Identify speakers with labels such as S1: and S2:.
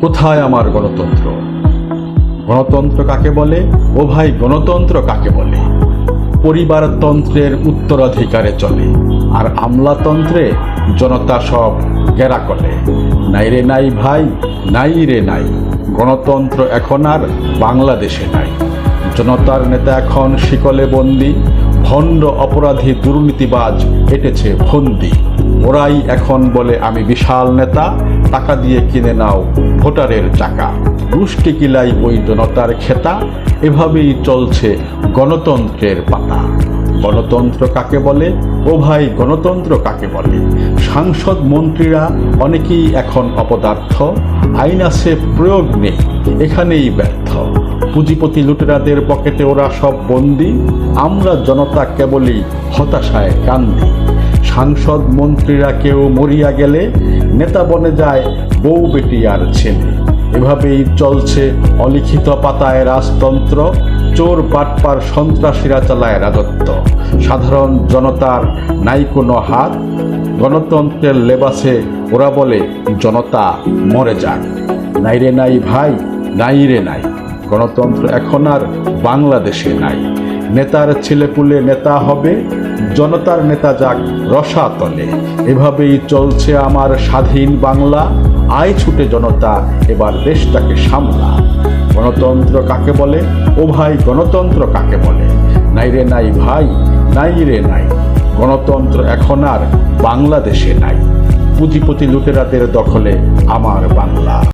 S1: কোথায় আমার গণতন্ত্র? গণতন্ত্র কাকে বলে? ও ভাই, গণতন্ত্র কাকে বলে? পরিবারতন্ত্রের উত্তরাধিকারে চলে, আর আমলাতন্ত্রে জনতা সব গেরা করে। নাই রে নাই ভাই, নাই রে নাই, গণতন্ত্র এখন আর বাংলাদেশে নাই। জনতার নেতা এখন শিকলে বন্দি ভণ্ড অপরাধী দুর্নীতিবাজ এটেছে ফন্দি। ওরাই এখন বলে, আমি বিশাল নেতা, টাকা দিয়ে কিনে নাও ভোটারের চাকা। দুষ্টি কিলাই ওই জনতার খেতা, এভাবেই চলছে গণতন্ত্রের পাতা। গণতন্ত্র কাকে বলে? ও ভাই, গণতন্ত্র কাকে বলে? সাংসদ মন্ত্রীরা অনেকেই এখন অপদার্থ, আইন আছে, প্রয়োগ নেই, এখানেই ব্যর্থ। পুঁজিপতি লুটেরাদের পকেটে ওরা সব বন্দি। আমরা জনতা কেবলই হতাশায় কান্দি সাংসদ মন্ত্রীরা কেউ মরিয়া গেলে, নেতা বনে যায় বউ, বেটি আর ছেলে। এভাবেই চলছে অলিখিত পাতায় রাজতন্ত্র, চোর বাটপার সন্ত্রাসীরা চালায় রাজত্ব। সাধারণ জনতার নাই কোনো হাত। গণতন্ত্রের লেবাসে ওরা বলে, জনতা মরে যাক। নাই রে নাই ভাই, নাই রে নাই। গণতন্ত্র এখন আর বাংলাদেশে নাই। নেতার ছেলেপুলে নেতা হবে, জনতার নেতা যাক রসাতলে। এভাবেই চলছে আমার স্বাধীন বাংলা। আয় ছুটে জনতা, এবার দেশটাকে সামলা। গণতন্ত্র কাকে বলে? ও ভাই, গণতন্ত্র কাকে বলে? নাই রে নাই ভাই, নাই রে নাই। গণতন্ত্র এখন আর বাংলাদেশে নাই। পুঁজিপতি লুটেরাদের দখলে আমার বাংলা।